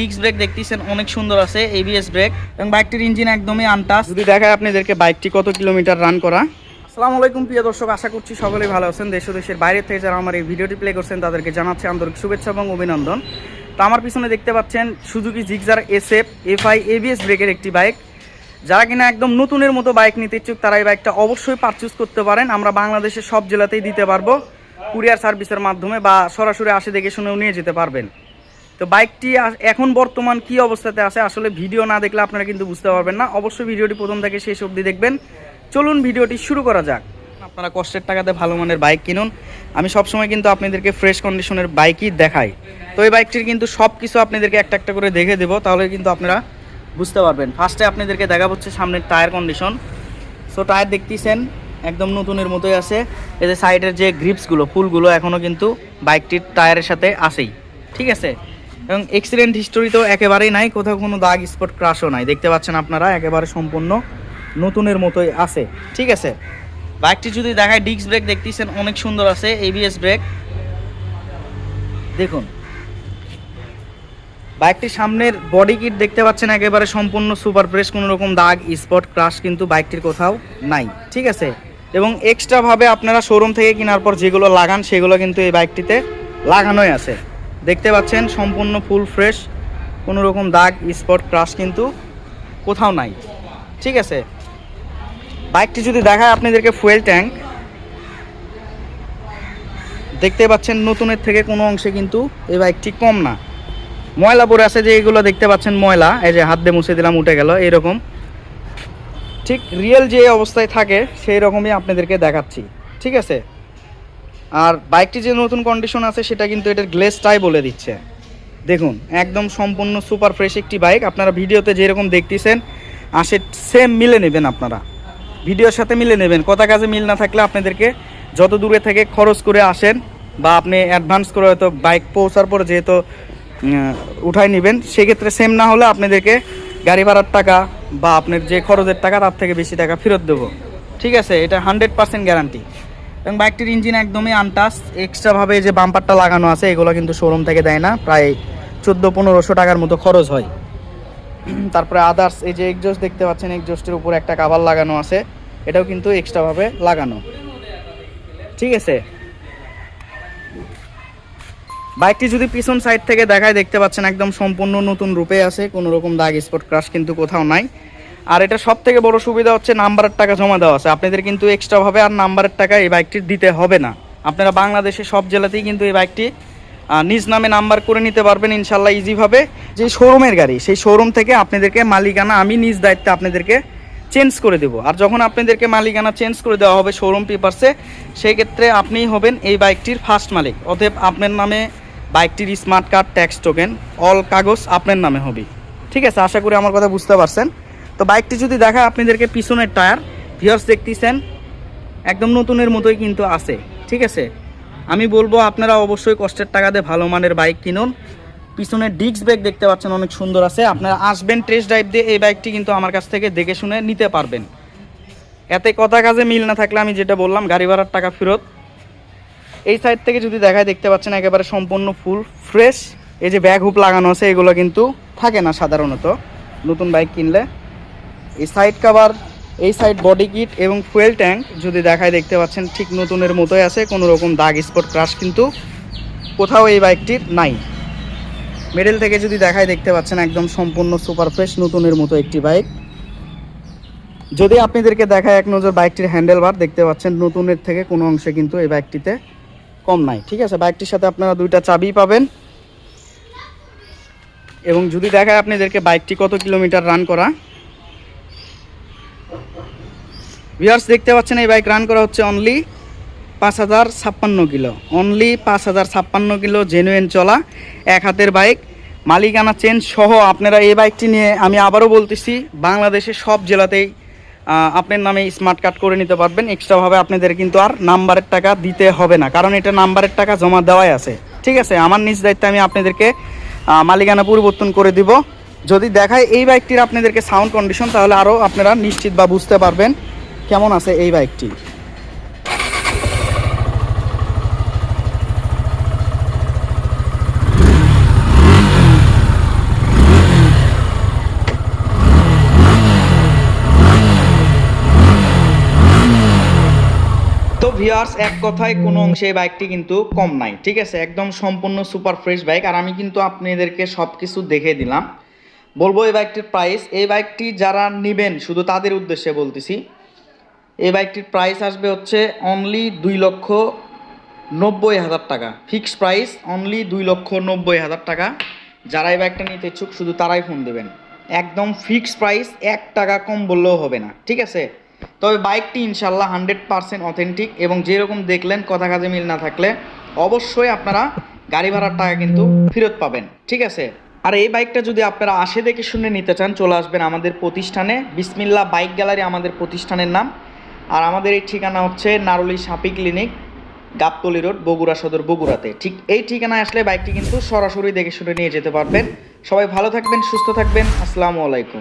Disc brake দেখতেছেন অনেক সুন্দর আছে এবিএস ব্রেক। এবং বাইকটির ইঞ্জিন একদমই আনটাস যদি দেখায় আপনাদেরকে বাইকটি কত কিলোমিটার রান করা? আসসালামু আলাইকুম প্রিয় দর্শক আশা করছি সকলেই ভালো আছেন। দেশ ও দেশের বাইরে থেকে যারা আমার এই ভিডিওটি প্লে করছেন তাদেরকে জানাচ্ছি আন্তরিক শুভেচ্ছা এবং অভিনন্দন। তো আমার পিছনে দেখতে পাচ্ছেন Suzuki Gixxer SF FI ABS ব্রেকের একটি বাইক। যারা কিনা একদম নতুনের মতো বাইক নিতে ইচ্ছুক তারা এই বাইকটা অবশ্যই পারচেস করতে পারেন। আমরা বাংলাদেশের সব জেলাতেই দিতে পারব। কুরিয়ার সার্ভিসের মাধ্যমে বা সরাসরি আসে দেখে শুনেও নিয়ে যেতে পারবেন। তো বাইকটি এখন বর্তমান কি অবস্থাতে আছে আসলে ভিডিও না দেখলে আপনারা কিন্তু বুঝতে পারবেন না। অবশ্যই ভিডিওটি প্রথম থেকে শেষ অবধি দেখবেন। চলুন ভিডিওটি শুরু করা যাক। আপনারা কষ্টের টাকাতে ভালো মানের বাইক কিনুন। আমি সবসময় কিন্তু আপনাদেরকে ফ্রেশ কন্ডিশনের বাইকই দেখাই। তো এই বাইকটির কিন্তু সব কিছু আপনাদেরকে একটা একটা করে দেখে দেবো, তাহলে কিন্তু আপনারা বুঝতে পারবেন। ফার্স্টে আপনাদেরকে দেখা হচ্ছে সামনের টায়ার কন্ডিশন সো টায়ার দেখতেছেন, একদম নতুনের মতোই আছে। এই যে সাইডের যে গ্রিপসগুলো ফুলগুলো এখনও কিন্তু বাইকটির টায়ারের সাথে আসেই ঠিক আছে? এবং এক্সিডেন্ট হিস্টোরি তো একেবারেই নাই, কোথাও কোনো দাগ স্পট ক্রাশও নাই। দেখতে পাচ্ছেন আপনারা, একেবারে সম্পূর্ণ নতুনের মতোই আছে। ঠিক আছে? বাইকটি যদি দেখায় ডিস্ক ব্রেক দেখতেছেন, অনেক সুন্দর আছে এবিএস ব্রেক দেখুন। বাইকটির সামনের বডি কিট দেখতে পাচ্ছেন, একেবারে সম্পূর্ণ সুপার ফ্রেশ কোনো রকম দাগ স্পট ক্রাশ কিন্তু বাইকটির কোথাও নাই। ঠিক আছে? এবং এক্সট্রাভাবে আপনারা শোরুম থেকে কেনার পর যেগুলো লাগান, সেগুলো কিন্তু এই বাইকটিতে লাগানোই আছে। দেখতে পাচ্ছেন সম্পূর্ণ ফুল ফ্রেশ, কোনো রকম দাগ, স্পট, ক্রাশ কিন্তু কোথাও নাই। ঠিক আছে? বাইকটি যদি দেখায় আপনাদেরকে ফুয়েল ট্যাঙ্ক, দেখতে পাচ্ছেন নতুনের থেকে কোনো অংশে কিন্তু এই বাইকটি কম না। ময়লা পরে আছে যে এগুলো দেখতে পাচ্ছেন ময়লা, এই যে হাত দিয়ে মুছে দিলাম, উঠে গেল, এরকম। ঠিক রিয়েল যে অবস্থায় থাকে, সেই রকমই আপনাদেরকে দেখাচ্ছি। ঠিক আছে? আর বাইকটি যে নতুন কন্ডিশন আছে, সেটা কিন্তু এটার গ্লেসটাই বলে দিচ্ছে। দেখুন, একদম সম্পূর্ণ সুপার ফ্রেশ একটি বাইক আপনারা ভিডিওতে যেরকম দেখতেছেন, আসে সেম মিলে নেবেন আপনারা। ভিডিওর সাথে মিলে নেবেন। কথা কাজে মিল না থাকলে আপনাদেরকে যত দূরে থেকে খরচ করে আসেন বা আপনি অ্যাডভান্স করে হয়তো বাইক পৌঁছার পর যেহেতু উঠায় নেবেন, সেক্ষেত্রে সেম না হলে আপনাদেরকে গাড়ি ভাড়ার টাকা বা আপনার যে খরচের টাকা, তার থেকে বেশি টাকা ফেরত দেবো। ঠিক আছে? এটা হান্ড্রেড পার্সেন্ট গ্যারান্টি এবং বাইকটির ইঞ্জিন একদমই আনটাস এক্সট্রাভাবে যে বাম্পারটা লাগানো আছে, এগুলো কিন্তু শোরুম থেকে দেয় না। প্রায় চোদ্দ পনেরোশো টাকার মতো খরচ হয়। তারপরে আদার্স এই যে এক্সজস্ট দেখতে পাচ্ছেন এক্সজস্টের উপর একটা কাভার লাগানো আছে। এটাও কিন্তু এক্সট্রাভাবে লাগানো। ঠিক আছে? বাইকটি যদি পিছন সাইড থেকে দেখায়, দেখতে পাচ্ছেন একদম সম্পূর্ণ নতুন রূপে আছে। কোনো রকম দাগ স্পট ক্রাশ কিন্তু কোথাও নাই। আর এটা সব থেকে বড় সুবিধা হচ্ছে নাম্বারের টাকা জমা দেওয়া আছে। আপনাদের কিন্তু এক্সট্রাভাবে আর নাম্বারের টাকা এই বাইকটির দিতে হবে না। আপনারা বাংলাদেশে সব জেলাতেই কিন্তু এই বাইকটি নিজ নামে নাম্বার করে নিতে পারবেন ইনশাল্লাহ ইজিভাবে যে শোরুমের গাড়ি, সেই শোরুম থেকে আপনাদেরকে মালিকানা আমি নিজ দায়িত্বে আপনাদেরকে চেঞ্জ করে দেবো। আর যখন আপনাদেরকে মালিকানা চেঞ্জ করে দেওয়া হবে শোরুম পেপারসে সেই ক্ষেত্রে আপনিই হবেন এই বাইকটির ফার্স্ট মালিক। অতএব আপনার নামে বাইকটির smart card tax token all কাগজ আপনার নামে হবে। ঠিক আছে? আশা করি আমার কথা বুঝতে পারছেন। তো বাইকটি যদি দেখা আপনাদেরকে পিছনের টায়ার ভিওর্স দেখতেছেন, একদম নতুনের মতোই কিন্তু আছে, ঠিক আছে? আমি বলব আপনারা অবশ্যই কষ্টের টাকা দিয়ে ভালো মানের বাইক কিনুন। পিছনে ডিস্ক ব্রেক দেখতে পাচ্ছেন, অনেক সুন্দর আছে। আপনারা আসবেন টেস্ট ড্রাইভ দিয়ে এই বাইকটি কিন্তু আমার কাছ থেকে দেখে শুনে নিতে পারবেন। এতে কথা কাজে মিল না থাকলে আমি যেটা বললাম, গাড়ি ভাড়ার টাকা ফেরত। এই সাইড থেকে যদি দেখায়, দেখতে পাচ্ছেন একেবারে সম্পূর্ণ ফুল ফ্রেশ এই যে ব্যাগ হুপ লাগানো আছে, এগুলো কিন্তু থাকে না সাধারণত। নতুন বাইক কিনলে। এই সাইড কাভার এই সাইড বডি কিট এবং ফুয়েল ট্যাঙ্ক যদি দেখায় দেখতে পাচ্ছেন, ঠিক নতুনের মতোই আছে কোনো রকম দাগ স্পট ক্রাশ কিন্তু কোথাও এই বাইকটির নাই। মিডল থেকে যদি দেখায় দেখতে পাচ্ছেন, একদম সম্পূর্ণ সুপার ফ্রেশ নতুনের মতো একটি বাইক যদি আপনাদেরকে দেখায় এক নজর বাইকটির হ্যান্ডেল বার দেখতে পাচ্ছেন নতুনের থেকে কোনো অংশে কিন্তু এই বাইকটিতে কম নাই। ঠিক আছে বাইকটির সাথে আপনারা দুইটা চাবি পাবেন। এবং যদি দেখায় আপনাদেরকে বাইকটি কত কিলোমিটার রান করা ভিউয়ার্স দেখতে পাচ্ছেন, এই বাইক রান করা হচ্ছে অনলি পাঁচ হাজার ছাপ্পান্ন কিলো। অনলি পাঁচ হাজার ছাপ্পান্ন কিলো জেনুইন চলা, এক হাতের বাইক মালিকানা চেঞ্জ সহ আপনারা এই বাইকটি নিয়ে আমি আবারও বলতেছি, বাংলাদেশের সব জেলাতেই আপনার নামে স্মার্ট কার্ড করে নিতে পারবেন। এক্সট্রাভাবে আপনাদের কিন্তু আর নাম্বারের টাকা দিতে হবে না, কারণ এটা নাম্বারের টাকা জমা দেওয়াই আছে। ঠিক আছে, আমার নিজ দায়িত্বে আমি আপনাদেরকে মালিকানা পরিবর্তন করে দিব। যদি দেখায় এই বাইকটির আপনাদেরকে সাউন্ড কন্ডিশন তাহলে আরও আপনারা নিশ্চিত বা বুঝতে পারবেন। কেমন আছে এই বাইকটি? ভিউয়ার্স এক কথায় কোনো অংশে এই বাইকটি কিন্তু কম নাই, ঠিক আছে? একদম সম্পূর্ণ সুপার ফ্রেশ বাইক আর আমি কিন্তু আপনাদেরকে সব কিছু দেখে দিলাম। বলব এই বাইকটির প্রাইস এই বাইকটি যারা নেবেন, শুধু তাদের উদ্দেশ্যে বলতেছি এই বাইকটির প্রাইস আসবে হচ্ছে অনলি দুই লক্ষ নব্বই হাজার টাকা। ফিক্সড প্রাইস অনলি দুই লক্ষ নব্বই হাজার টাকা। যারা এই বাইকটা নিতে ইচ্ছুক, শুধু তারাই ফোন দেবেন। একদম ফিক্সড প্রাইস এক টাকা কম বললেও হবে না, ঠিক আছে? তবে বাইকটি ইনশাল্লাহ হান্ড্রেড পার্সেন্ট অথেন্টিক এবং যেরকম দেখলেন, কথা কাজে মিল না থাকলে অবশ্যই আপনারা গাড়ি ভাড়ার টাকা কিন্তু ফেরত পাবেন, ঠিক আছে? আর এই বাইকটা যদি আপনারা আসে দেখে শুনে নিতে চান, চলে আসবেন আমাদের প্রতিষ্ঠানে। বিসমিল্লা বাইক গ্যালারি আমাদের প্রতিষ্ঠানের নাম। আর আমাদের এই ঠিকানা হচ্ছে নারুলি সাপি ক্লিনিক, গাবতলি রোড, বগুড়া সদর, বগুড়াতে। ঠিক এই ঠিকানায় আসলে বাইকটি কিন্তু সরাসরি দেখে শুনে নিয়ে যেতে পারবেন। সবাই ভালো থাকবেন, সুস্থ থাকবেন। আসসালামু আলাইকুম।